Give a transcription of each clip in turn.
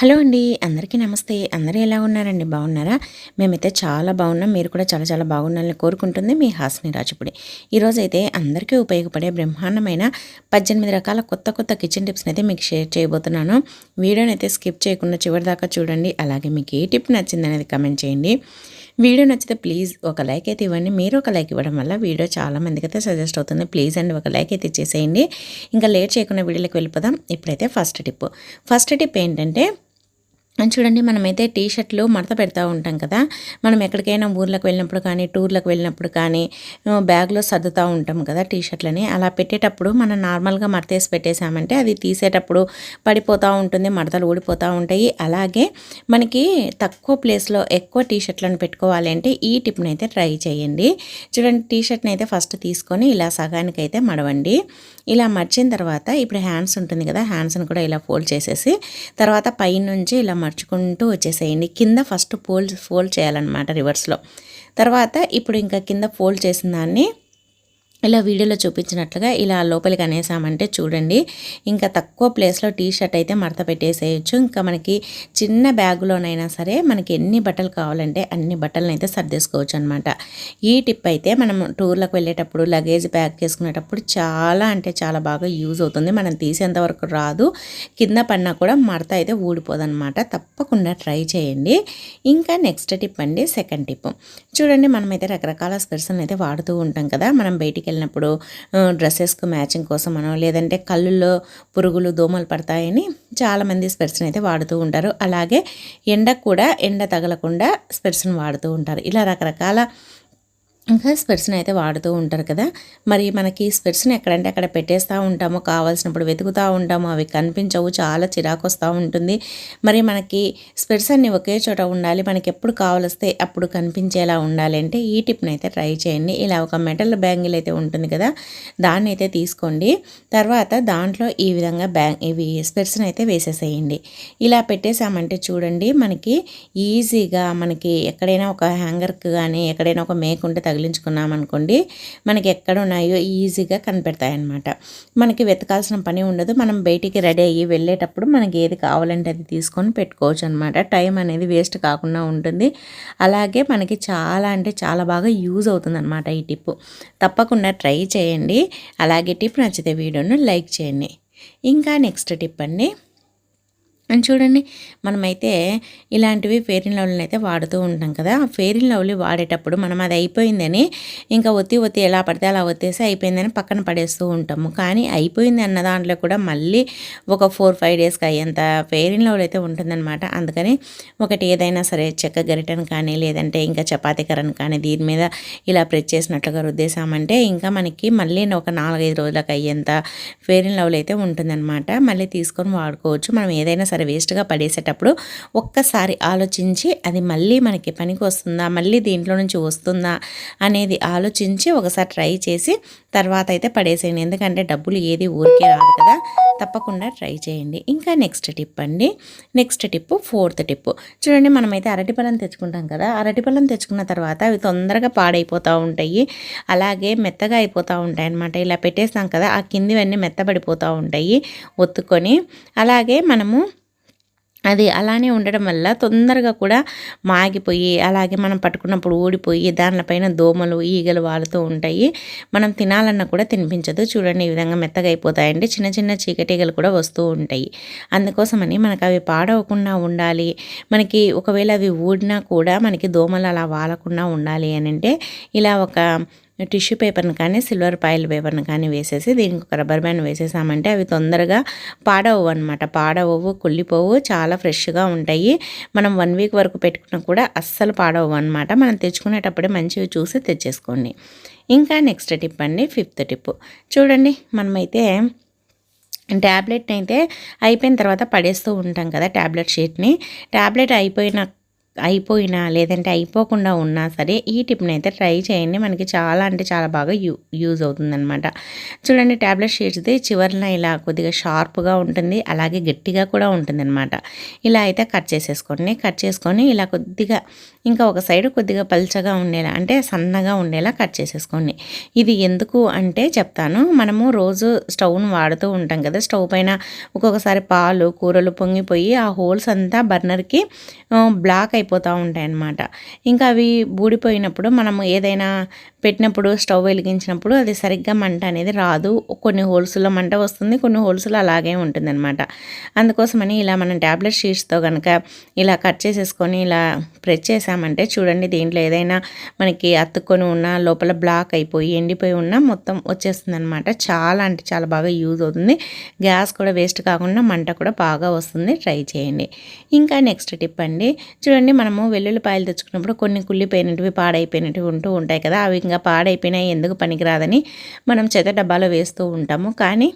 Hello అండి అందరికీ నమస్తే. అందరూ ఎలా ఉన్నారండి? బాగున్నారా? మేమైతే చాలా బాగున్నాం. మీరు కూడా చాలా చాలా బాగున్నారని కోరుకుంటుంది మీ హాస్ని రాజుపుడి. ఈరోజైతే అందరికీ ఉపయోగపడే బ్రహ్మాండమైన పద్దెనిమిది రకాల కొత్త కొత్త కిచెన్ టిప్స్ని అయితే మీకు షేర్ చేయబోతున్నాను. వీడియోని అయితే స్కిప్ చేయకుండా చివరి దాకా చూడండి. అలాగే మీకు ఏ టిప్ నచ్చిందనేది కమెంట్ చేయండి. వీడియో నచ్చితే ప్లీజ్ ఒక లైక్ అయితే ఇవ్వండి. మీరు ఒక లైక్ ఇవ్వడం వల్ల వీడియో చాలా మందికి అయితే సజెస్ట్ అవుతుంది. ప్లీజ్ అండి ఒక లైక్ అయితే ఇచ్చేసేయండి ఇంకా లేట్ చేయకుండా వీడియోలోకి వెళ్ళిపోదాం. ఇప్పుడైతే ఫస్ట్ టిప్. ఫస్ట్ టిప్ ఏంటంటే చూడండి మనమైతే టీ షర్ట్లు మడత పెడతా ఉంటాం కదా. మనం ఎక్కడికైనా ఊర్లకు వెళ్ళినప్పుడు కానీ టూర్లకు వెళ్ళినప్పుడు కానీ బ్యాగ్లో సర్దుతూ ఉంటాం కదా టీ షర్ట్లని అలా పెట్టేటప్పుడు మనం నార్మల్గా మడతేసి పెట్టేశామంటే అది తీసేటప్పుడు పడిపోతూ ఉంటుంది మడతలు ఊడిపోతూ ఉంటాయి. అలాగే మనకి తక్కువ ప్లేస్లో ఎక్కువ టీ షర్ట్లను పెట్టుకోవాలి అంటే ఈ టిప్ని అయితే ట్రై చేయండి. చూడండి టీ షర్ట్ని అయితే ఫస్ట్ తీసుకొని ఇలా సగానికి అయితే మడవండి. ఇలా మర్చిన తర్వాత ఇప్పుడు హ్యాండ్స్ ఉంటుంది కదా హ్యాండ్స్ని కూడా ఇలా ఫోల్డ్ చేసేసి తర్వాత పైనుంచి ఇలా మర్చుకుంటూ వచ్చేసేయండి. కింద ఫస్ట్ ఫోల్డ్ ఫోల్డ్ చేయాలన్నమాట రివర్స్లో. తర్వాత ఇప్పుడు ఇంకా కింద ఫోల్డ్ చేసిన దాన్ని ఇలా వీడియోలో చూపించినట్లుగా ఇలా లోపలికి అనేసామంటే చూడండి ఇంకా తక్కువ ప్లేస్లో టీ షర్ట్ అయితే మడత పెట్టేసేయచ్చు. ఇంకా మనకి చిన్న బ్యాగులోనైనా సరే మనకి ఎన్ని బట్టలు కావాలంటే అన్ని బట్టలను అయితే సర్దేసుకోవచ్చు అనమాట ఈ టిప్ అయితే మనం టూర్లకు వెళ్ళేటప్పుడు లగేజ్ బ్యాగ్ చేసుకునేటప్పుడు చాలా అంటే చాలా బాగా యూజ్ అవుతుంది. మనం తీసేంత వరకు రాదు. కింద పడినా కూడా మడత అయితే ఊడిపోదనమాట తప్పకుండా ట్రై చేయండి. ఇంకా నెక్స్ట్ టిప్ అండి సెకండ్ టిప్. చూడండి మనమైతే రకరకాల స్పెర్సన్ అయితే వాడుతూ ఉంటాం కదా మనం బయటికి వెళ్ళినప్పుడు డ్రెస్సెస్కు మ్యాచింగ్ కోసం మనం లేదంటే కళ్ళుల్లో పురుగులు దోమలు పడతాయని చాలామంది స్పెర్స్ని అయితే వాడుతూ ఉంటారు. అలాగే ఎండకు కూడా ఎండ తగలకుండా స్పెర్స్ని వాడుతూ ఉంటారు. ఇలా రకరకాల ఇంకా స్పెర్స్ని అయితే వాడుతూ ఉంటారు కదా. మరి మనకి స్పెర్స్ని ఎక్కడంటే అక్కడ పెట్టేస్తూ ఉంటాము. కావాల్సినప్పుడు వెతుకుతూ ఉంటాము. అవి కనిపించవు. చాలా చిరాకు వస్తూ ఉంటుంది. మరి మనకి స్పెర్స్ అన్ని ఒకే చోట ఉండాలి. మనకి ఎప్పుడు కావలిస్తే అప్పుడు కనిపించేలా ఉండాలి అంటే ఈ టిప్ని అయితే ట్రై చేయండి. ఇలా ఒక మెటల్ బ్యాంగిల్ అయితే ఉంటుంది కదా. దాన్ని అయితే తీసుకోండి. తర్వాత దాంట్లో ఈ విధంగా బ్యాంగ్ ఇవి స్పెర్స్ని అయితే వేసేసేయండి. ఇలా పెట్టేసామంటే చూడండి మనకి ఈజీగా మనకి ఎక్కడైనా ఒక హ్యాంగర్కి కానీ ఎక్కడైనా ఒక మేక్ ఉంటే తగిలించుకున్నామనుకోండి మనకి ఎక్కడ ఉన్నాయో ఈజీగా కనిపెడతాయి అన్నమాట మనకి వెతకాల్సిన పని ఉండదు. మనం బయటికి రెడీ అయ్యి వెళ్ళేటప్పుడు మనకి ఏది కావాలంటే అది తీసుకొని పెట్టుకోవచ్చు అనమాట టైం అనేది వేస్ట్ కాకుండా ఉంటుంది. అలాగే మనకి చాలా అంటే చాలా బాగా యూజ్ అవుతుంది అనమాట ఈ టిప్ తప్పకుండా ట్రై చేయండి. అలాగే టిప్ నచ్చితే వీడియోను లైక్ చేయండి. ఇంకా నెక్స్ట్ టిప్ అండి. అని చూడండి మనమైతే ఇలాంటివి ఫెయిర్ అండ్ లవ్లీని అయితే వాడుతూ ఉంటాం కదా. ఫెయిర్ అండ్ లవ్లీ వాడేటప్పుడు మనం అది అయిపోయిందని ఇంకా ఒత్తి ఒత్తి ఎలా పడితే అలా ఒత్తేసి అయిపోయిందని పక్కన పడేస్తూ ఉంటాము. కానీ అయిపోయింది అన్న దాంట్లో కూడా మళ్ళీ ఒక ఫోర్ ఫైవ్ డేస్కి అయ్యేంత ఫెయిర్ అండ్ లవ్లీ అయితే ఉంటుందన్నమాట. అందుకని ఒకటి ఏదైనా సరే చెక్క గరిటను కానీ లేదంటే ఇంకా చపాతీ కర్రను కానీ దీని మీద ఇలా ప్రెస్ చేసినట్లుగా రుద్దేశామంటే ఇంకా మనకి మళ్ళీ ఒక నాలుగైదు రోజులకు అయ్యేంత ఫెయిర్ అండ్ లవ్లీ అయితే ఉంటుందన్నమాట. మళ్ళీ తీసుకొని వాడుకోవచ్చు. మనం ఏదైనా సరే వేస్ట్గా పడేసేటప్పుడు ఒక్కసారి ఆలోచించి అది మళ్ళీ మనకి పనికి వస్తుందా మళ్ళీ దీంట్లో నుంచి వస్తుందా అనేది ఆలోచించి ఒకసారి ట్రై చేసి తర్వాత అయితే పడేసేయండి. ఎందుకంటే డబ్బులు ఏది ఊరికే రాదు కదా తప్పకుండా ట్రై చేయండి. ఇంకా నెక్స్ట్ టిప్ అండి. నెక్స్ట్ టిప్ ఫోర్త్ టిప్ చూడండి మనమైతే అరటిపళ్ళం తెచ్చుకుంటాం కదా అరటిపళ్ళం తెచ్చుకున్న తర్వాత అవి తొందరగా పాడైపోతూ ఉంటాయి. అలాగే మెత్తగా అయిపోతూ ఉంటాయి అనమాట ఇలా పెట్టేస్తాం కదా ఆ కిందివన్నీ మెత్తబడిపోతూ ఉంటాయి ఒత్తుకొని. అలాగే మనము అది అలానే ఉండడం వల్ల తొందరగా కూడా మాగిపోయి అలాగే మనం పట్టుకున్నప్పుడు ఊడిపోయి దానిపైన దోమలు ఈగలు వాలుతూ ఉంటాయి. మనం తినాలన్నా కూడా తినిపించదు. చూడండి ఈ విధంగా మెత్తగా అయిపోతాయండి. చిన్న చిన్న చీకటీగలు కూడా వస్తూ ఉంటాయి. అందుకోసమని మనకు అవి పాడవకుండా ఉండాలి. మనకి ఒకవేళ అవి ఊడినా కూడా మనకి దోమలు అలా వాలకుండా ఉండాలి అని అంటే ఇలా ఒక టిష్యూ పేపర్ని కానీ సిల్వర్ పాయిల్ పేపర్ని కానీ వేసేసి దీనికి ఒక రబ్బర్ బ్యాండ్ వేసేసామంటే అవి తొందరగా పాడవు అనమాట పాడవు కుళ్ళిపోవు చాలా ఫ్రెష్గా ఉంటాయి. మనం వన్ వీక్ వరకు పెట్టుకున్నా కూడా అస్సలు పాడవు అనమాట మనం తెచ్చుకునేటప్పుడే మంచివి చూసి తెచ్చేసుకోండి. ఇంకా నెక్స్ట్ టిప్ అండి ఫిఫ్త్ టిప్. చూడండి మనమైతే ట్యాబ్లెట్ని అయితే అయిపోయిన తర్వాత పడేస్తూ ఉంటాం కదా ట్యాబ్లెట్ షీట్ని. ట్యాబ్లెట్ అయిపోయిన అయిపోయినా లేదంటే అయిపోకుండా ఉన్నా సరే ఈ టిప్ని అయితే ట్రై చేయండి. మనకి చాలా అంటే చాలా బాగా యూ యూజ్ అవుతుందనమాట చూడండి ట్యాబ్లెట్ షీట్స్ది చివరిన ఇలా కొద్దిగా షార్ప్గా ఉంటుంది అలాగే గట్టిగా కూడా ఉంటుందన్నమాట. ఇలా అయితే కట్ చేసేసుకోండి. కట్ చేసుకొని ఇలా కొద్దిగా ఇంకా ఒక సైడ్ కొద్దిగా పల్చగా ఉండేలా అంటే సన్నగా ఉండేలా కట్ చేసేసుకోండి. ఇది ఎందుకు అంటే చెప్తాను. మనము రోజు స్టవ్ను వాడుతూ ఉంటాం కదా స్టవ్ పైన ఒక్కొక్కసారి పాలు కూరలు పొంగిపోయి ఆ హోల్స్ అంతా బర్నర్కి బ్లాక్ అయిపోతూ ఉంటాయి అన్నమాట ఇంకా అవి బూడిపోయినప్పుడు మనము ఏదైనా పెట్టినప్పుడు స్టవ్ వెలిగించినప్పుడు అది సరిగ్గా మంట అనేది రాదు. కొన్ని హోల్స్లో మంట వస్తుంది కొన్ని హోల్స్లో అలాగే ఉంటుంది అనమాట అందుకోసమని ఇలా మనం ట్యాబ్లెట్ షీట్స్తో కనుక ఇలా కట్ చేసేసుకొని ఇలా ప్రెస్ చేసామంటే చూడండి దీంట్లో ఏదైనా మనకి అతుక్కొని ఉన్న లోపల బ్లాక్ అయిపోయి ఎండిపోయి ఉన్న మొత్తం వచ్చేస్తుంది అనమాట చాలా అంటే చాలా బాగా యూజ్ అవుతుంది. గ్యాస్ కూడా వేస్ట్ కాకుండా మంట కూడా బాగా వస్తుంది. ట్రై చేయండి. ఇంకా నెక్స్ట్ టిప్ అండి. చూడండి మనము వెల్లుల్లిపాయలు తెచ్చుకున్నప్పుడు కొన్ని కుళ్ళిపోయినవి పాడైపోయినవి ఉంటూ ఉంటాయి కదా అవి ఇంకా పాడైపోయినాయి ఎందుకు పనికిరాదని మనం చెత్త డబ్బాలో వేస్తూ ఉంటాము. కానీ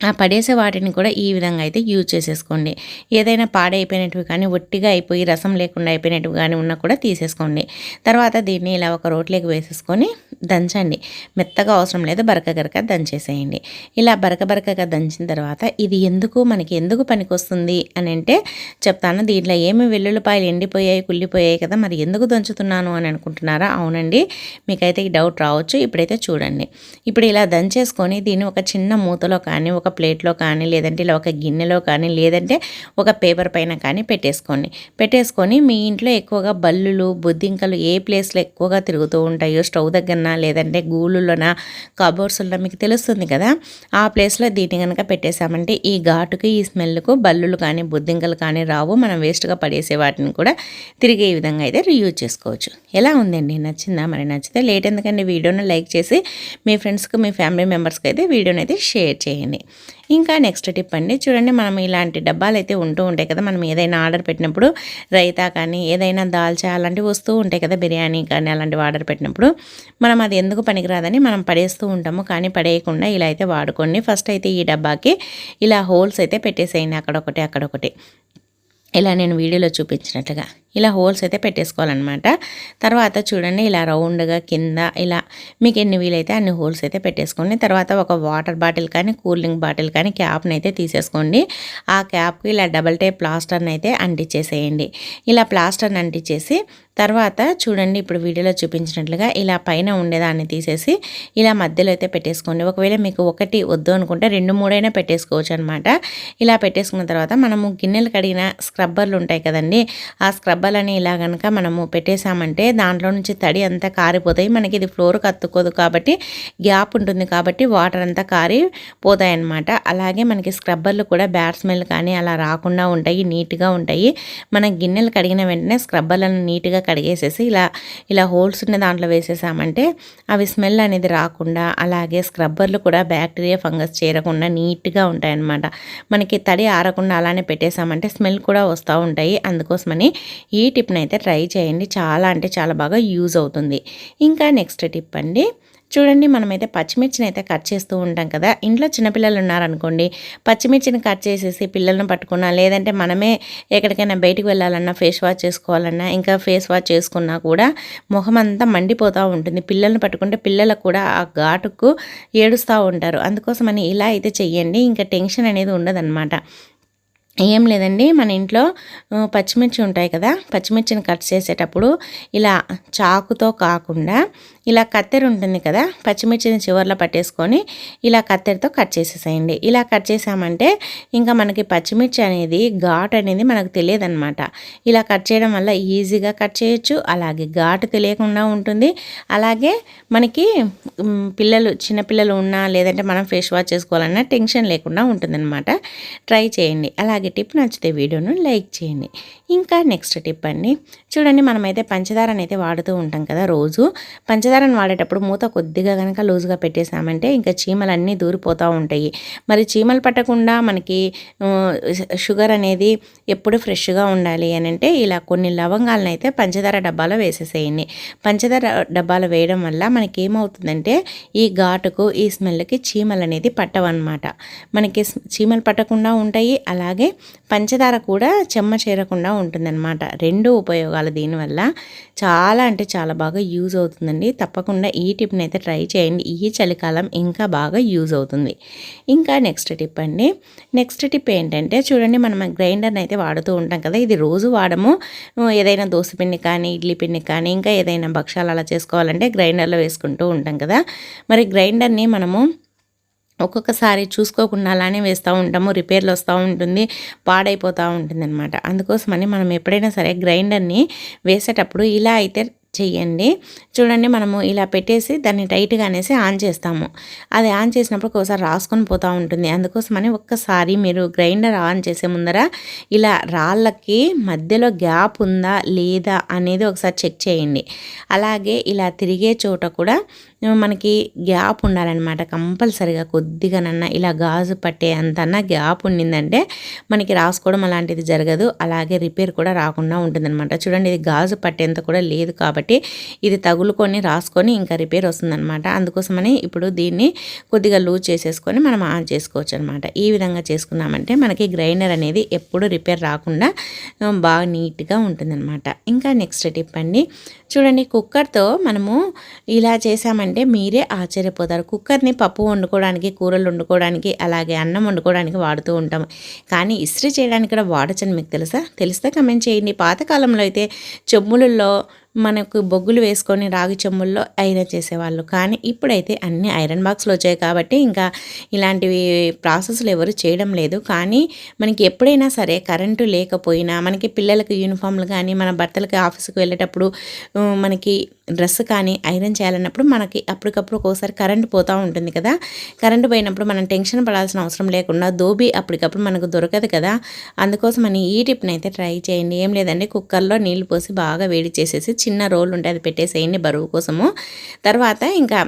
ఆ పడేసే వాటిని కూడా ఈ విధంగా అయితే యూజ్ చేసేసుకోండి. ఏదైనా పాడైపోయినట్టు కానీ ఒట్టిగా అయిపోయి రసం లేకుండా అయిపోయినట్టు కానీ ఉన్నా కూడా తీసేసుకోండి. తర్వాత దీన్ని ఇలా ఒక రోట్లోకి వేసేసుకొని దంచండి. మెత్తగా అవసరం లేదు బరక గరక దంచేసేయండి. ఇలా బరక బరకగా దంచిన తర్వాత ఇది ఎందుకు మనకి ఎందుకు పనికొస్తుంది అని అంటే చెప్తాను. దీంట్లో ఏమి వెల్లుల్లిపాయలు ఎండిపోయాయి కుళ్ళిపోయాయి కదా మరి ఎందుకు దంచుతున్నాను అని అనుకుంటున్నారా? అవునండి. మీకైతే ఈ డౌట్ రావచ్చు. ఇప్పుడైతే చూడండి. ఇప్పుడు ఇలా దంచేసుకొని దీన్ని ఒక చిన్న మూతలో కానీ ఒక ప్లేట్లో కానీ లేదంటే ఇలా ఒక గిన్నెలో కానీ లేదంటే ఒక పేపర్ పైన కానీ పెట్టేసుకోండి. పెట్టేసుకొని మీ ఇంట్లో ఎక్కువగా బల్లులు బొద్దింకలు ఏ ప్లేస్లో ఎక్కువగా తిరుగుతూ ఉంటాయో స్టవ్ దగ్గరనా లేదంటే గూళ్ళులోన కబోర్డ్స్లో మీకు తెలుస్తుంది కదా? ఆ ప్లేస్లో దీన్ని కనుక పెట్టేశామంటే ఈ ఘాటుకి ఈ స్మెల్కు బల్లులు కానీ బొద్దింకలు కానీ రావు. మనం వేస్ట్గా పడేసే వాటిని కూడా తిరిగే విధంగా అయితే రియూజ్ చేసుకోవచ్చు. ఎలా ఉందండి? నచ్చిందా? మరి నచ్చితే లేట్ ఎందుకంటే వీడియోని లైక్ చేసి మీ ఫ్రెండ్స్కి మీ ఫ్యామిలీ మెంబర్స్కి అయితే వీడియోని అయితే షేర్ చేయండి. ఇంకా నెక్స్ట్ టిప్ అండి చూడండి మనం ఇలాంటి డబ్బాలు అయితే ఉంటూ ఉంటాయి కదా మనం ఏదైనా ఆర్డర్ పెట్టినప్పుడు రైతా కానీ ఏదైనా దాల్చా అలాంటివి వస్తూ ఉంటాయి కదా బిర్యానీ కానీ అలాంటివి ఆర్డర్ పెట్టినప్పుడు మనం అది ఎందుకు పనికిరాదని మనం పడేస్తూ ఉంటాము కానీ పడేయకుండా ఇలా అయితే వాడుకోండి. ఫస్ట్ అయితే ఈ డబ్బాకి ఇలా హోల్స్ అయితే పెట్టేసేయండి అక్కడొకటి అక్కడొకటి. ఇలా నేను వీడియోలో చూపించినట్లుగా. ఇలా హోల్స్ అయితే పెట్టేసుకోవాలన్నమాట. తర్వాత చూడండి ఇలా రౌండ్గా కింద ఇలా మీకు ఎన్ని వీలైతే అన్ని హోల్స్ అయితే పెట్టేసుకోండి. తర్వాత ఒక వాటర్ బాటిల్ కానీ కూలింగ్ బాటిల్ కానీ క్యాప్ని అయితే తీసేసుకోండి. ఆ క్యాప్కి ఇలా డబల్ టైప్ ప్లాస్టర్ని అయితే అంటించేసేయండి ఇలా ప్లాస్టర్ని అంటించేసి తర్వాత చూడండి ఇప్పుడు వీడియోలో చూపించినట్లుగా ఇలా పైన ఉండేదాన్ని తీసేసి ఇలా మధ్యలో అయితే పెట్టేసుకోండి. ఒకవేళ మీకు ఒకటి వద్దు అనుకుంటే రెండు మూడైనా పెట్టేసుకోవచ్చు అనమాట ఇలా పెట్టేసుకున్న తర్వాత మనము గిన్నెలు కడిగిన స్క్రబ్బర్లు ఉంటాయి కదండి ఆ స్క్రబ్బర్ డబ్బాలని ఇలా కనుక మనము పెట్టేశామంటే దాంట్లో నుంచి తడి అంతా కారిపోతాయి. మనకి ఇది ఫ్లోర్ కత్తుకోదు కాబట్టి గ్యాప్ ఉంటుంది కాబట్టి వాటర్ అంతా కారి పోతాయి అన్నమాట అలాగే మనకి స్క్రబ్బర్లు కూడా బ్యాడ్ స్మెల్ కానీ అలా రాకుండా ఉంటాయి నీట్గా ఉంటాయి. మన గిన్నెలు కడిగిన వెంటనే స్క్రబ్బర్లను నీట్గా కడిగేసేసి ఇలా ఇలా హోల్స్ ఉన్న దాంట్లో వేసేసామంటే అవి స్మెల్ అనేది రాకుండా అలాగే స్క్రబ్బర్లు కూడా బ్యాక్టీరియా ఫంగస్ చేరకుండా నీట్గా ఉంటాయన్నమాట. మనకి తడి ఆరకుండా అలానే పెట్టేసామంటే స్మెల్ కూడా వస్తూ ఉంటాయి. అందుకోసమని ఈ టిప్ని అయితే ట్రై చేయండి. చాలా అంటే చాలా బాగా యూజ్ అవుతుంది. ఇంకా నెక్స్ట్ టిప్ అండి. చూడండి మనమైతే పచ్చిమిర్చిని అయితే కట్ చేస్తూ ఉంటాం కదా. ఇంట్లో చిన్నపిల్లలు ఉన్నారనుకోండి పచ్చిమిర్చిని కట్ చేసేసి పిల్లలను పట్టుకున్నా లేదంటే మనమే ఎక్కడికైనా బయటికి వెళ్ళాలన్నా ఫేస్ వాష్ చేసుకోవాలన్నా ఇంకా ఫేస్ వాష్ చేసుకున్నా కూడా ముఖం అంతా మండిపోతూ ఉంటుంది. పిల్లల్ని పట్టుకుంటే పిల్లలకు కూడా ఆ ఘాటుకు ఏడుస్తూ ఉంటారు. అందుకోసమని ఇలా అయితే చెయ్యండి. ఇంకా టెన్షన్ అనేది ఉండదన్నమాట. ఏం లేదండి. మన ఇంట్లో పచ్చిమిర్చి ఉంటాయి కదా పచ్చిమిర్చిని కట్ చేసేటప్పుడు ఇలా చాకుతో కాకుండా ఇలా కత్తెర ఉంటుంది కదా పచ్చిమిర్చిని చివర్లో పట్టేసుకొని ఇలా కత్తెరతో కట్ చేసేసేయండి. ఇలా కట్ చేసామంటే ఇంకా మనకి పచ్చిమిర్చి అనేది ఘాట్ అనేది మనకు తెలియదన్నమాట. ఇలా కట్ చేయడం వల్ల ఈజీగా కట్ చేయొచ్చు అలాగే ఘాటు తెలియకుండా ఉంటుంది. అలాగే మనకి పిల్లలు చిన్నపిల్లలు ఉన్నా లేదంటే మనం ఫేస్ వాష్ చేసుకోవాలన్నా టెన్షన్ లేకుండా ఉంటుందన్నమాట. ట్రై చేయండి. అలాగే టిప్ నచ్చితే వీడియోను లైక్ చేయండి. ఇంకా నెక్స్ట్ టిప్ అండి. చూడండి మనమైతే పంచదారని అయితే వాడుతూ ఉంటాం కదా రోజు. పంచదారని పంచదారను వాడేటప్పుడు మూత కొద్దిగా కనుక లూజుగా పెట్టేసామంటే ఇంకా చీమలు అన్నీ దూరిపోతూ ఉంటాయి. మరి చీమలు పట్టకుండా మనకి షుగర్ అనేది ఎప్పుడు ఫ్రెష్గా ఉండాలి అని అంటే ఇలా కొన్ని లవంగాలను అయితే పంచదార డబ్బాలో వేసేసేయండి. పంచదార డబ్బాలో వేయడం వల్ల మనకి ఏమవుతుందంటే ఈ ఘాటుకు ఈ స్మెల్కి చీమలు అనేది పట్టవన్నమాట. మనకి చీమలు పట్టకుండా ఉంటాయి. అలాగే పంచదార కూడా చెమ్మ చేరకుండా ఉంటుందన్నమాట. రెండు ఉపయోగాలు దీనివల్ల. చాలా అంటే చాలా బాగా యూజ్ అవుతుందండి. తప్పకుండా ఈ టిప్ని అయితే ట్రై చేయండి. ఈ చలికాలం ఇంకా బాగా యూజ్ అవుతుంది. ఇంకా నెక్స్ట్ టిప్ అండి. నెక్స్ట్ టిప్ ఏంటంటే చూడండి మనం గ్రైండర్ని అయితే వాడుతూ ఉంటాం కదా. ఇది రోజు వాడము. ఏదైనా దోశ పిండి కానీ ఇడ్లీ పిండి కానీ ఇంకా ఏదైనా భక్షాలు అలా చేసుకోవాలంటే గ్రైండర్లో వేసుకుంటూ ఉంటాం కదా. మరి గ్రైండర్ని మనము ఒక్కొక్కసారి చూసుకోకుండా అలానే వేస్తూ ఉంటాము రిపేర్లు వస్తూ ఉంటుంది పాడైపోతూ ఉంటుంది అనమాట అందుకోసమని మనం ఎప్పుడైనా సరే గ్రైండర్ని వేసేటప్పుడు ఇలా అయితే చేయండి. చూడండి మనము ఇలా పెట్టేసి దాన్ని టైట్గా అనేసి ఆన్ చేస్తాము. అది ఆన్ చేసినప్పుడు ఒకసారి రాసుకొని పోతూ ఉంటుంది. అందుకోసమని ఒక్కసారి మీరు గ్రైండర్ ఆన్ చేసే ముందర ఇలా రాళ్ళకి మధ్యలో గ్యాప్ ఉందా లేదా అనేది ఒకసారి చెక్ చేయండి. అలాగే ఇలా తిరిగే చోట కూడా మనకి గ్యాప్ ఉండాలన్నమాట. కంపల్సరిగా కొద్దిగానన్నా ఇలా గాజు పట్టే అంతన్నా గ్యాప్ ఉండిందంటే మనకి రాసుకోవడం అలాంటిది జరగదు. అలాగే రిపేర్ కూడా రాకుండా ఉంటుందన్నమాట. చూడండి ఇది గాజు పట్టేంత కూడా లేదు కాబట్టి కాబట్టి ఇది తగులుకొని రాసుకొని ఇంకా రిపేర్ వస్తుందన్నమాట. అందుకోసమని ఇప్పుడు దీన్ని కొద్దిగా లూజ్ చేసేసుకొని మనం ఆన్ చేసుకోవచ్చు అనమాట ఈ విధంగా చేసుకున్నామంటే మనకి గ్రైండర్ అనేది ఎప్పుడు రిపేర్ రాకుండా బాగా నీట్గా ఉంటుందన్నమాట. ఇంకా నెక్స్ట్ టిప్ అండి చూడండి కుక్కర్తో మనము ఇలా చేసామంటే మీరే ఆశ్చర్యపోతారు. కుక్కర్ని పప్పు వండుకోవడానికి కూరలు వండుకోవడానికి అలాగే అన్నం వండుకోవడానికి వాడుతూ ఉంటాం. కానీ ఇస్త్రీ చేయడానికి కూడా వాడచ్చని మీకు తెలుసా? తెలిస్తే కమెంట్ చేయండి. పాతకాలంలో అయితే చెమ్ములలో మనకు బొగ్గులు వేసుకొని రాగి చెమ్ముల్లో ఐరన్ చేసేవాళ్ళు. కానీ ఇప్పుడైతే అన్ని ఐరన్ బాక్స్లు వచ్చాయి కాబట్టి ఇంకా ఇలాంటివి ప్రాసెస్లు ఎవరు చేయడం లేదు. కానీ మనకి ఎప్పుడైనా సరే కరెంటు లేకపోయినా మనకి పిల్లలకి యూనిఫామ్లు కానీ మన భర్తలకి ఆఫీస్కి వెళ్ళేటప్పుడు మనకి డ్రెస్ కానీ ఐరన్ చేయాలన్నప్పుడు మనకి అప్పటికప్పుడు ఒక్కోసారి కరెంట్ పోతూ ఉంటుంది కదా. కరెంట్ పోయినప్పుడు మనం టెన్షన్ పడాల్సిన అవసరం లేకుండా దోబి అప్పటికప్పుడు మనకు దొరకదు కదా. అందుకోసమని ఈ టిప్ని అయితే ట్రై చేయండి. ఏం లేదండి కుక్కర్లో నీళ్ళు పోసి బాగా వేడి చేసేసి చిన్న రోల్ ఉంటే అది పెట్టేసేయండి బరువు కోసము. తర్వాత ఇంకా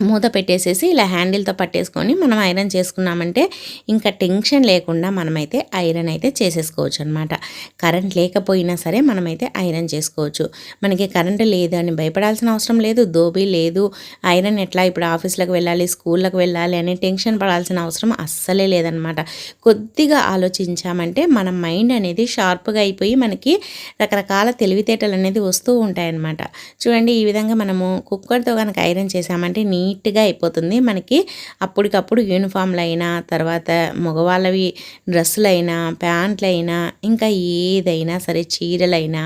మూత పెట్టేసేసి ఇలా హ్యాండిల్తో పట్టేసుకొని మనం ఐరన్ చేసుకున్నామంటే ఇంకా టెన్షన్ లేకుండా మనమైతే ఐరన్ అయితే చేసేసుకోవచ్చు అనమాట కరెంట్ లేకపోయినా సరే మనమైతే ఐరన్ చేసుకోవచ్చు. మనకి కరెంట్ లేదు అని భయపడాల్సిన అవసరం లేదు దోబీ లేదు ఐరన్ ఎట్లా ఇప్పుడు ఆఫీస్లకు వెళ్ళాలి స్కూళ్ళకి వెళ్ళాలి అని టెన్షన్ పడాల్సిన అవసరం అస్సలే లేదనమాట కొద్దిగా ఆలోచించామంటే మన మైండ్ అనేది షార్ప్గా అయిపోయి మనకి రకరకాల తెలివితేటలు అనేది వస్తూ ఉంటాయన్నమాట. చూడండి ఈ విధంగా మనము కుక్కర్తో కనుక ఐరన్ చేసామంటే నీ నీట్గా అయిపోతుంది. మనకి అప్పటికప్పుడు యూనిఫామ్లు అయినా తర్వాత మగవాళ్ళవి డ్రెస్సులైనా ప్యాంట్లు అయినా ఇంకా ఏదైనా సరే చీరలైనా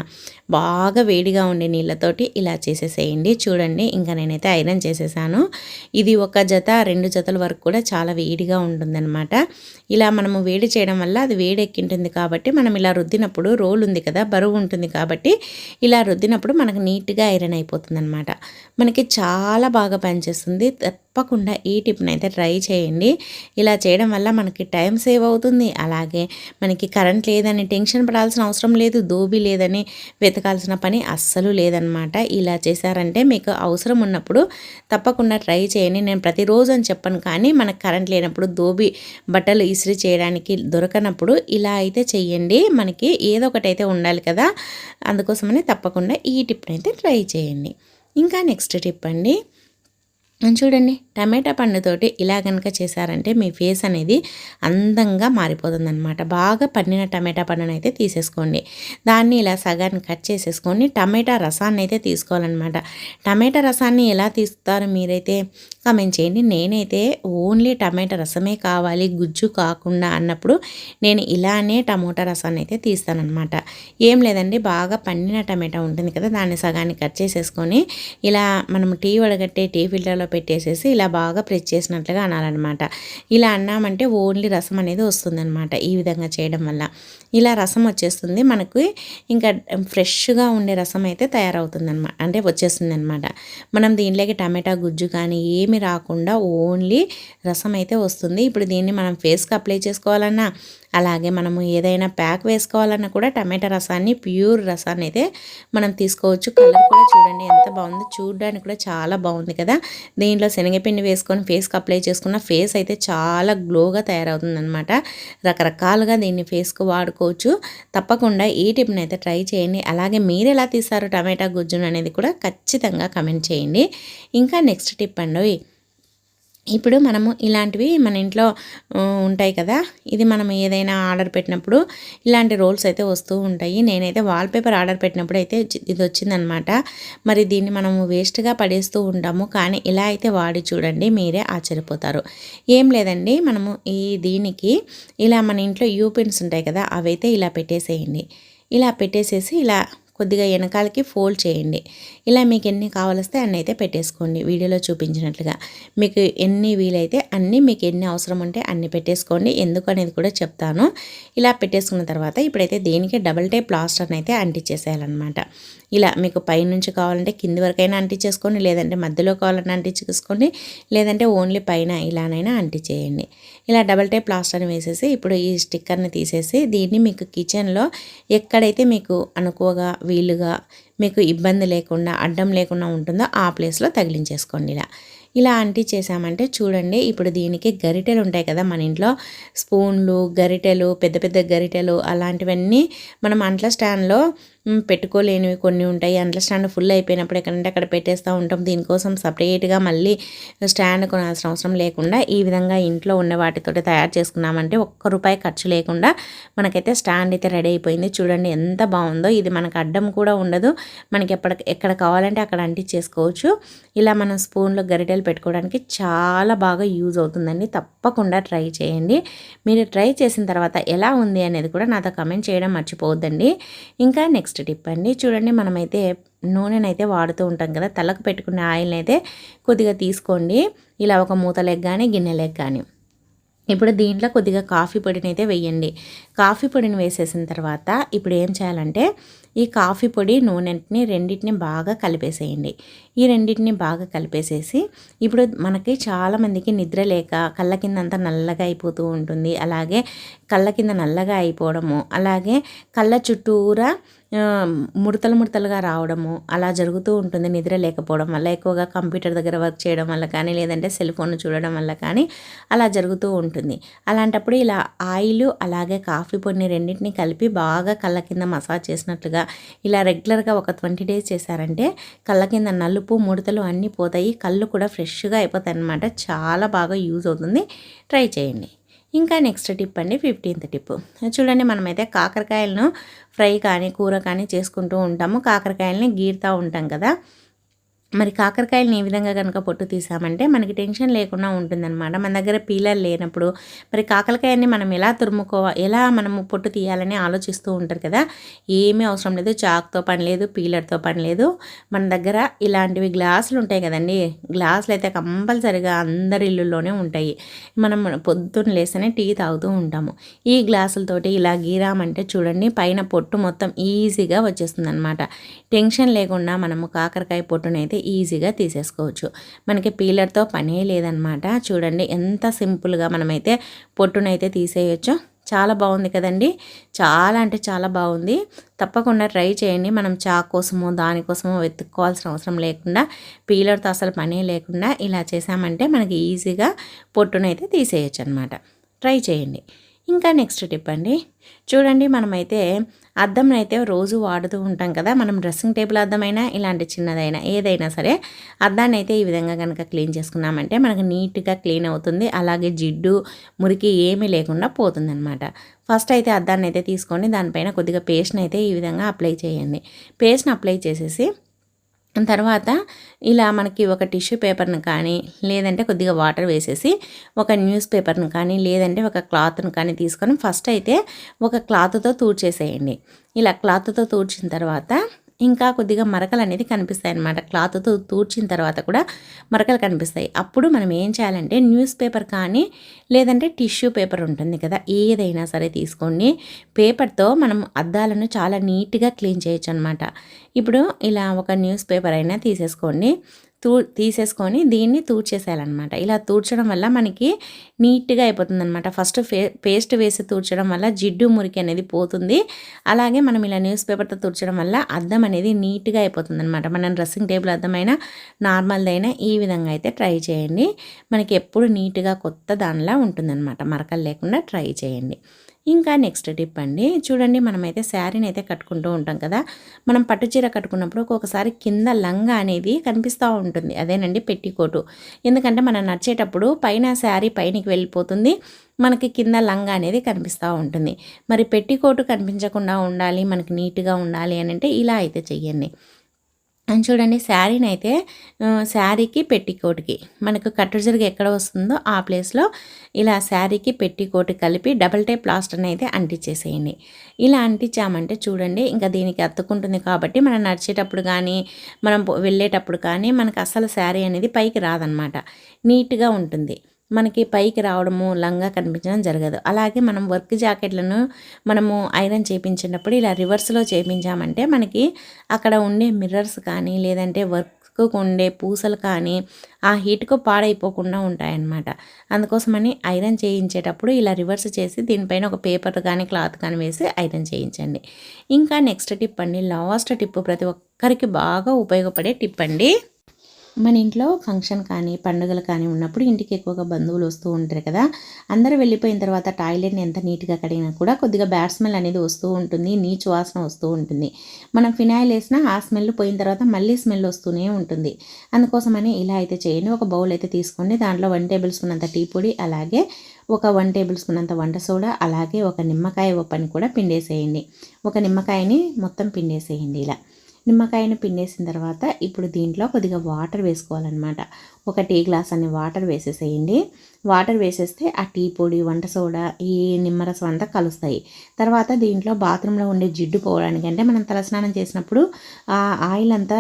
బాగా వేడిగా ఉండే నీళ్ళతోటి ఇలా చేసేసేయండి. చూడండి ఇంకా నేనైతే ఐరన్ చేసేసాను. ఇది ఒక జత రెండు జతల వరకు కూడా చాలా వేడిగా ఉంటుందన్నమాట. ఇలా మనము వేడి చేయడం వల్ల అది వేడెక్కింటుంది కాబట్టి మనం ఇలా రుద్దినప్పుడు రోల్ ఉంది కదా బరువు ఉంటుంది కాబట్టి ఇలా రుద్దినప్పుడు మనకు నీట్గా ఐరన్ అయిపోతుంది అనమాట మనకి చాలా బాగా పనిచేస్తుంది. తప్పకుండా ఈ టిప్ని అయితే ట్రై చేయండి. ఇలా చేయడం వల్ల మనకి టైం సేవ్ అవుతుంది. అలాగే మనకి కరెంట్ లేదని టెన్షన్ పడాల్సిన అవసరం లేదు. దోబి లేదని వెతకాల్సిన పని అస్సలు లేదనమాట ఇలా చేశారంటే మీకు అవసరం ఉన్నప్పుడు తప్పకుండా ట్రై చేయండి. నేను ప్రతిరోజు అని చెప్పను కానీ మనకు కరెంట్ లేనప్పుడు దోబి బట్టలు ఇస్త్రీ చేయడానికి దొరకనప్పుడు ఇలా అయితే చెయ్యండి. మనకి ఏదో ఒకటి అయితే ఉండాలి కదా. అందుకోసమని తప్పకుండా ఈ టిప్ని అయితే ట్రై చేయండి. ఇంకా నెక్స్ట్ టిప్ అండి. చూడండి. టమాటా పండుతోటి ఇలా కనుక చేశారంటే మీ ఫేస్ అనేది అందంగా మారిపోతుంది అనమాట బాగా పండిన టమాటా పండును అయితే తీసేసుకోండి. దాన్ని ఇలా సగాన్ని కట్ చేసేసుకొని టమాటా రసాన్ని అయితే తీసుకోవాలన్నమాట. టమాటా రసాన్ని ఎలా తీస్తారు మీరైతే కమెంట్ చేయండి. నేనైతే ఓన్లీ టమాటా రసమే కావాలి గుజ్జు కాకుండా అన్నప్పుడు నేను ఇలానే టమోటా రసాన్ని అయితే తీస్తానమాట ఏం లేదండి బాగా పండిన టమాటా ఉంటుంది కదా దాన్ని సగాన్ని కట్ చేసేసుకొని ఇలా మనం టీ వడగట్టే టీ ఫిల్టర్లో పెట్టేసేసి ఇలా బాగా ప్రెస్ చేసినట్లుగా అనాలన్నమాట. ఇలా అన్నామంటే ఓన్లీ రసం అనేది వస్తుందన్నమాట ఈ విధంగా చేయడం వల్ల. ఇలా రసం వచ్చేస్తుంది మనకు ఇంకా ఫ్రెష్గా ఉండే రసం అయితే తయారవుతుంది అనమాట అంటే వచ్చేస్తుంది అనమాట మనం దీంట్లోకి టమాటా గుజ్జు కానీ ఏమి రాకుండా ఓన్లీ రసం అయితే వస్తుంది. ఇప్పుడు దీన్ని మనం ఫేస్కి అప్లై చేసుకోవాలన్నా అలాగే మనము ఏదైనా ప్యాక్ వేసుకోవాలన్నా కూడా టమాటా రసాన్ని ప్యూర్ రసాన్ని అయితే మనం తీసుకోవచ్చు. కలర్ కూడా చూడండి ఎంత బాగుందో. చూడడానికి కూడా చాలా బాగుంది కదా. దీంట్లో శనగపిండి వేసుకొని ఫేస్కి అప్లై చేసుకున్న ఫేస్ అయితే చాలా గ్లోగా తయారవుతుంది అనమాట రకరకాలుగా దీన్ని ఫేస్కు వాడుకోవచ్చు. తప్పకుండా ఈ టిప్ని అయితే ట్రై చేయండి. అలాగే మీరు ఎలా తీస్తారు టమాటా గుజ్జును అనేది కూడా ఖచ్చితంగా కమెంట్ చేయండి. ఇంకా నెక్స్ట్ టిప్ అండి. ఇప్పుడు మనము ఇలాంటివి మన ఇంట్లో ఉంటాయి కదా. ఇది మనం ఏదైనా ఆర్డర్ పెట్టినప్పుడు ఇలాంటి రోల్స్ అయితే వస్తూ ఉంటాయి. నేనైతే వాల్పేపర్ ఆర్డర్ పెట్టినప్పుడు అయితే ఇది వచ్చిందనమాట. మరి దీన్ని మనము వేస్ట్గా పడేస్తూ ఉంటాము. కానీ ఇలా అయితే వాడి చూడండి మీరే ఆశ్చర్యపోతారు. ఏం లేదండి మనము ఈ దీనికి ఇలా మన ఇంట్లో యూపిన్స్ ఉంటాయి కదా అవైతే ఇలా పెట్టేసేయండి. ఇలా పెట్టేసేసి ఇలా కొద్దిగా వెనకాలకి ఫోల్డ్ చేయండి. ఇలా మీకు ఎన్ని కావాలిస్తే అన్ని అయితే పెట్టేసుకోండి. వీడియోలో చూపించినట్లుగా మీకు ఎన్ని వీలైతే అన్నీ మీకు ఎన్ని అవసరం ఉంటే అన్ని పెట్టేసుకోండి. ఎందుకు అనేది కూడా చెప్తాను. ఇలా పెట్టేసుకున్న తర్వాత ఇప్పుడైతే దీనికి డబల్ టైప్ ప్లాస్టర్ని అయితే అంటించేసేయాలన్నమాట. ఇలా మీకు పైనుంచి కావాలంటే కింది వరకైనా అంటించేసుకోండి లేదంటే మధ్యలో కావాలంటే అంటించేసుకోండి లేదంటే ఓన్లీ పైన ఇలానైనా అంటించేయండి ఇలా డబల్ టైప్ ప్లాస్టర్ని వేసేసి ఇప్పుడు ఈ స్టిక్కర్ని తీసేసి దీన్ని మీకు కిచెన్లో ఎక్కడైతే మీకు అనుకోగా వీలుగా మీకు ఇబ్బంది లేకుండా అడ్డం లేకుండా ఉంటుందో ఆ ప్లేస్లో తగిలించేసుకోండి ఇలా. ఇలా అంటి చేసామంటే చూడండి ఇప్పుడు దీనికి గరిటెలు ఉంటాయి కదా మన ఇంట్లో. స్పూన్లు గరిటెలు పెద్ద పెద్ద గరిటెలు అలాంటివన్నీ మనం అంట్ల స్టాండ్లో పెట్టుకోలేనివి కొన్ని ఉంటాయి. అంట్ల స్టాండ్ ఫుల్ అయిపోయినప్పుడు ఎక్కడంటే అక్కడ పెట్టేస్తూ ఉంటాం. దీనికోసం సపరేట్గా మళ్ళీ స్టాండ్ కొనాల్సిన అవసరం లేకుండా ఈ విధంగా ఇంట్లో ఉన్న వాటితో తయారు చేసుకున్నామంటే ఒక్క రూపాయి ఖర్చు లేకుండా మనకైతే స్టాండ్ అయితే రెడీ అయిపోయింది. చూడండి ఎంత బాగుందో. ఇది మనకు అడ్డం కూడా ఉండదు. మనకి ఎప్పటి ఎక్కడ కావాలంటే అక్కడ అంటించేసుకోవచ్చు. ఇలా మనం స్పూన్లో గరిటెలు పెట్టుకోవడానికి చాలా బాగా యూజ్ అవుతుందండి. తప్పకుండా ట్రై చేయండి. మీరు ట్రై చేసిన తర్వాత ఎలా ఉంది అనేది కూడా నాతో కమెంట్ చేయడం మర్చిపోవద్దండి. ఇంకా నెక్స్ట్ టిప్ అండి. చూడండి మనమైతే నూనెనైతే వాడుతూ ఉంటాం కదా తలకు పెట్టుకునే ఆయిల్ని అయితే కొద్దిగా తీసుకోండి. ఇలా ఒక మూతలెగ్ కానీ గిన్నెలెగ్ కానీ ఇప్పుడు దీంట్లో కొద్దిగా కాఫీ పొడిని అయితే వేయండి. కాఫీ పొడిని వేసేసిన తర్వాత ఇప్పుడు ఏం చేయాలంటే ఈ కాఫీ పొడి నూనెని రెండింటిని బాగా కలిపేసేయండి. ఈ రెండింటిని బాగా కలిపేసేసి ఇప్పుడు మనకి చాలామందికి నిద్ర లేక కళ్ళ కింద అంతా నల్లగా అయిపోతూ ఉంటుంది. అలాగే కళ్ళ కింద నల్లగా అయిపోవడము అలాగే కళ్ళ చుట్టూరా ముడతలు ముడతలుగా రావడము అలా జరుగుతూ ఉంటుంది నిద్ర లేకపోవడం వల్ల. ఎక్కువగా కంప్యూటర్ దగ్గర వర్క్ చేయడం వల్ల కానీ లేదంటే సెల్ ఫోన్ చూడడం వల్ల కానీ అలా జరుగుతూ ఉంటుంది. అలాంటప్పుడు ఇలా ఆయిల్ అలాగే కాఫీ పొడిని రెండింటిని కలిపి బాగా కళ్ళ కింద మసాజ్ చేసినట్లుగా ఇలా రెగ్యులర్గా ఒక ట్వంటీ డేస్ చేశారంటే కళ్ళ కింద నలుపు ముడతలు అన్నీ పోతాయి. కళ్ళు కూడా ఫ్రెష్గా అయిపోతాయి అన్నమాట చాలా బాగా యూజ్ అవుతుంది. ట్రై చేయండి. ఇంకా నెక్స్ట్ టిప్ అండి ఫిఫ్టీన్త్ టిప్. చూడండి మనమైతే కాకరకాయలను ఫ్రై కానీ కూర కానీ చేసుకుంటూ ఉంటాము. కాకరకాయలని గీరుతూ ఉంటాం కదా. మరి కాకరకాయలను ఏ విధంగా కనుక పొట్టు తీసామంటే మనకి టెన్షన్ లేకుండా ఉంటుందన్నమాట. మన దగ్గర పీలర్ లేనప్పుడు మరి కాకరకాయని మనం ఎలా తురుముకో ఎలా మనము పొట్టు తీయాలని ఆలోచిస్తూ ఉంటారు కదా ఏమీ అవసరం లేదు. చాక్తో పని లేదు పీలర్తో పని లేదు. మన దగ్గర ఇలాంటివి గ్లాసులు ఉంటాయి కదండి. గ్లాసులు అయితే కంపల్సరిగా అందరి ఇల్లుల్లోనే ఉంటాయి. మనం పొద్దున్న లేస్తేనే టీ తాగుతూ ఉంటాము. ఈ గ్లాసులతోటి ఇలా గీరామంటే చూడండి పైన పొట్టు మొత్తం ఈజీగా వచ్చేస్తుంది అనమాట టెన్షన్ లేకుండా మనము కాకరకాయ పొట్టునైతే ఈజీగా తీసేసుకోవచ్చు. మనకి పీలర్తో పనే లేదనమాట. చూడండి ఎంత సింపుల్గా మనమైతే పొట్టునైతే తీసేయచ్చు చాలా బాగుంది కదండి. చాలా అంటే చాలా బాగుంది. తప్పకుండా ట్రై చేయండి. మనం చా కోసమో దానికోసమో వెతుక్కోవాల్సిన అవసరం లేకుండా పీలర్తో అసలు పనే లేకుండా ఇలా చేసామంటే మనకి ఈజీగా పొట్టునైతే తీసేయచ్చు అనమాట ట్రై చేయండి. ఇంకా నెక్స్ట్ టిప్ అండి. చూడండి మనమైతే అద్దం అయితే రోజు వాడుతూ ఉంటాం కదా మనం డ్రెస్సింగ్ టేబుల్ అద్దమైనా ఇలాంటి చిన్నదైనా ఏదైనా సరే అద్దాన్ని అయితే ఈ విధంగా కనుక క్లీన్ చేసుకున్నామంటే మనకు నీట్గా క్లీన్ అవుతుంది. అలాగే జిడ్డు మురికి ఏమీ లేకుండా పోతుందన్నమాట. ఫస్ట్ అయితే అద్దాన్ని అయితే తీసుకొని దానిపైన కొద్దిగా పేస్ట్ని అయితే ఈ విధంగా అప్లై చేయండి. పేస్ట్ని అప్లై చేసేసి తర్వాత ఇలా మనకి ఒక టిష్యూ పేపర్ను కానీ లేదంటే కొద్దిగా వాటర్ వేసేసి ఒక న్యూస్ పేపర్ను కానీ లేదంటే ఒక క్లాత్ను కానీ తీసుకొని ఫస్ట్ అయితే ఒక క్లాత్తో తూడ్చేసేయండి. ఇలా క్లాత్తో తూడ్చిన తర్వాత ఇంకా కొద్దిగా మరకలు అనేది కనిపిస్తాయి అన్నమాట. క్లాత్తో తూడ్చిన తర్వాత కూడా మరకలు కనిపిస్తాయి. అప్పుడు మనం ఏం చేయాలంటే న్యూస్ పేపర్ కానీ లేదంటే టిష్యూ పేపర్ ఉంటుంది కదా ఏదైనా సరే తీసుకోండి పేపర్తో మనం అద్దాలను చాలా నీట్గా క్లీన్ చేయొచ్చు అనమాట ఇప్పుడు ఇలా ఒక న్యూస్ పేపర్ అయినా తీసేసుకోండి తూ తీసేసుకొని దీన్ని తూడ్చేసేయాలన్నమాట. ఇలా తూడ్చడం వల్ల మనకి నీట్గా అయిపోతుంది అనమాట ఫస్ట్ పేస్ట్ వేసి తూడ్చడం వల్ల జిడ్డు మురికి అనేది పోతుంది. అలాగే మనం ఇలా న్యూస్ పేపర్తో తూడ్చడం వల్ల అద్దం అనేది నీట్గా అయిపోతుంది అనమాట మనం డ్రెస్సింగ్ టేబుల్ అద్దమైనా నార్మల్దైనా ఈ విధంగా అయితే ట్రై చేయండి. మనకి ఎప్పుడు నీట్గా కొత్త దానిలా ఉంటుందన్నమాట. మరకలు లేకుండా ట్రై చేయండి. ఇంకా నెక్స్ట్ టిప్ అండి. చూడండి మనమైతే శారీని అయితే కట్టుకుంటూ ఉంటాం కదా. మనం పట్టు చీర కట్టుకున్నప్పుడు ఒక్కొక్కసారి కింద లంగా అనేది కనిపిస్తూ ఉంటుంది. అదేనండి పెట్టికోటు. ఎందుకంటే మనం నడిచేటప్పుడు పైన శారీ పైనకి వెళ్ళిపోతుంది. మనకి కింద లంగా అనేది కనిపిస్తూ ఉంటుంది. మరి పెట్టికోటు కనిపించకుండా ఉండాలి మనకి నీట్గా ఉండాలి అని అంటే ఇలా అయితే చెయ్యండి. అని చూడండి శారీని అయితే శారీకి పెట్టికోటికి. మనకు కట్టు జరిగి ఎక్కడ వస్తుందో ఆ ప్లేస్లో ఇలా శారీకి పెట్టికోటి కలిపి డబల్ టైప్ ప్లాస్టర్ని అయితే అంటించేసేయండి ఇలా అంటించామంటే చూడండి ఇంకా దీనికి అత్తుకుంటుంది కాబట్టి మనం నడిచేటప్పుడు కానీ మనం వెళ్ళేటప్పుడు కానీ మనకు అసలు శారీ అనేది పైకి రాదనమాట. నీట్గా ఉంటుంది. మనకి పైకి రావడము లంగా కనిపించడం జరగదు. అలాగే మనం వర్క్ జాకెట్లను మనము ఐరన్ చేయించినప్పుడు ఇలా రివర్స్లో చేయించామంటే మనకి అక్కడ ఉండే మిర్రర్స్ కానీ లేదంటే వర్క్ ఉండే పూసలు కానీ ఆ హీట్కు పాడైపోకుండా ఉంటాయన్నమాట. అందుకోసమని ఐరన్ చేయించేటప్పుడు ఇలా రివర్స్ చేసి దీనిపైన ఒక పేపర్ కానీ క్లాత్ కానీ వేసి ఐరన్ చేయించండి. ఇంకా నెక్స్ట్ టిప్ అండి లాస్ట్ టిప్ ప్రతి ఒక్కరికి బాగా ఉపయోగపడే టిప్ అండి. మన ఇంట్లో ఫంక్షన్ కానీ పండుగలు కానీ ఉన్నప్పుడు ఇంటికి ఎక్కువగా బంధువులు వస్తూ ఉంటారు కదా. అందరూ వెళ్ళిపోయిన తర్వాత టాయిలెట్ని ఎంత నీట్గా కడిగినా కూడా కొద్దిగా బ్యాడ్ స్మెల్ అనేది వస్తూ ఉంటుంది నీచు వాసన వస్తూ ఉంటుంది. మనం ఫినాయిల్ వేసినా ఆ స్మెల్ పోయిన తర్వాత మళ్ళీ స్మెల్ వస్తూనే ఉంటుంది. అందుకోసమని ఇలా అయితే చేయండి. ఒక బౌల్ అయితే తీసుకోండి. దాంట్లో వన్ టేబుల్ స్పూన్ అంత టీ పొడి అలాగే ఒక వన్ టేబుల్ స్పూన్ అంత వంట సోడా అలాగే ఒక నిమ్మకాయ ఒప్పని కూడా పిండేసేయండి. ఒక నిమ్మకాయని మొత్తం పిండేసేయండి ఇలా. నిమ్మకాయను పిండేసిన తర్వాత ఇప్పుడు దీంట్లో కొద్దిగా వాటర్ వేసుకోవాలన్నమాట. ఒక టీ గ్లాస్ అని వాటర్ వేసేసేయండి. వాటర్ వేసేస్తే ఆ టీ పొడి వంట సోడా ఈ నిమ్మరసం అంతా కలుస్తాయి. తర్వాత దీంట్లో బాత్రూంలో ఉండే జిడ్డు పోవడానికి అంటే మనం తలస్నానం చేసినప్పుడు ఆ ఆయిల్ అంతా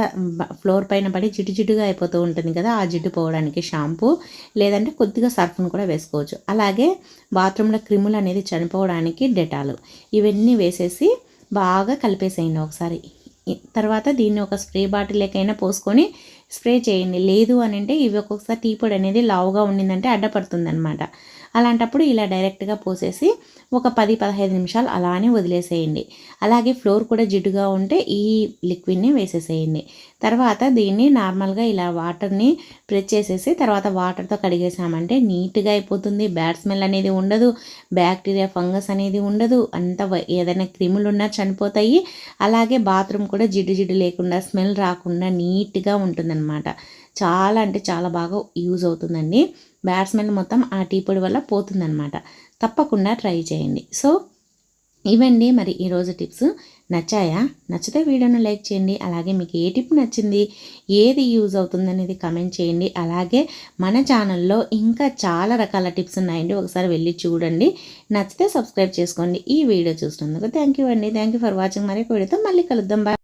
ఫ్లోర్ పైన పడి జిడ్డు జిడ్డుగా అయిపోతూ ఉంటుంది కదా ఆ జిడ్డు పోవడానికి షాంపూ లేదంటే కొద్దిగా సర్ఫ్ను కూడా వేసుకోవచ్చు. అలాగే బాత్రూంలో క్రిములు అనేది చనిపోవడానికి డెటాలు. ఇవన్నీ వేసేసి బాగా కలిపేసేయండి ఒకసారి. తర్వాత దీన్ని ఒక స్ప్రే బాటిల్కైనా పోసుకొని స్ప్రే చేయండి. లేదు అని అంటే ఇవి ఒక్కొక్కసారి టీ పొడి అనేది లావుగా ఉండిందంటే అడ్డపడుతుంది అనమాట అలాంటప్పుడు ఇలా డైరెక్ట్గా పోసేసి ఒక పది పదహైదు నిమిషాలు అలానే వదిలేసేయండి. అలాగే ఫ్లోర్ కూడా జిడ్డుగా ఉంటే ఈ లిక్విడ్ని వేసేసేయండి. తర్వాత దీన్ని నార్మల్గా ఇలా వాటర్ని ప్రెస్ చేసేసి తర్వాత వాటర్తో కడిగేసామంటే నీట్గా అయిపోతుంది. బ్యాడ్ స్మెల్ అనేది ఉండదు. బ్యాక్టీరియా ఫంగస్ అనేది ఉండదు. అంత ఏదైనా క్రిములు ఉన్నా చనిపోతాయి. అలాగే బాత్రూమ్ కూడా జిడ్డు జిడ్డు లేకుండా స్మెల్ రాకుండా నీట్గా ఉంటుందన్నమాట. చాలా అంటే చాలా బాగా యూజ్ అవుతుందండి. బ్యాట్స్మెన్ మొత్తం ఆ టీ పొడి వల్ల పోతుందనమాట తప్పకుండా ట్రై చేయండి. సో ఇవండి మరి ఈరోజు టిప్స్. నచ్చాయా? నచ్చితే వీడియోను లైక్ చేయండి. అలాగే మీకు ఏ టిప్ నచ్చింది? ఏది యూజ్ అవుతుంది అనేది కమెంట్ చేయండి. అలాగే మన ఛానల్లో ఇంకా చాలా రకాల టిప్స్ ఉన్నాయండి. ఒకసారి వెళ్ళి చూడండి. నచ్చితే సబ్స్క్రైబ్ చేసుకోండి. ఈ వీడియో చూసినందుకు థ్యాంక్ యూ అండి. థ్యాంక్ యూ ఫర్ వాచింగ్ మరి వీడియోతో మళ్ళీ కలుద్దాం. బాయ్.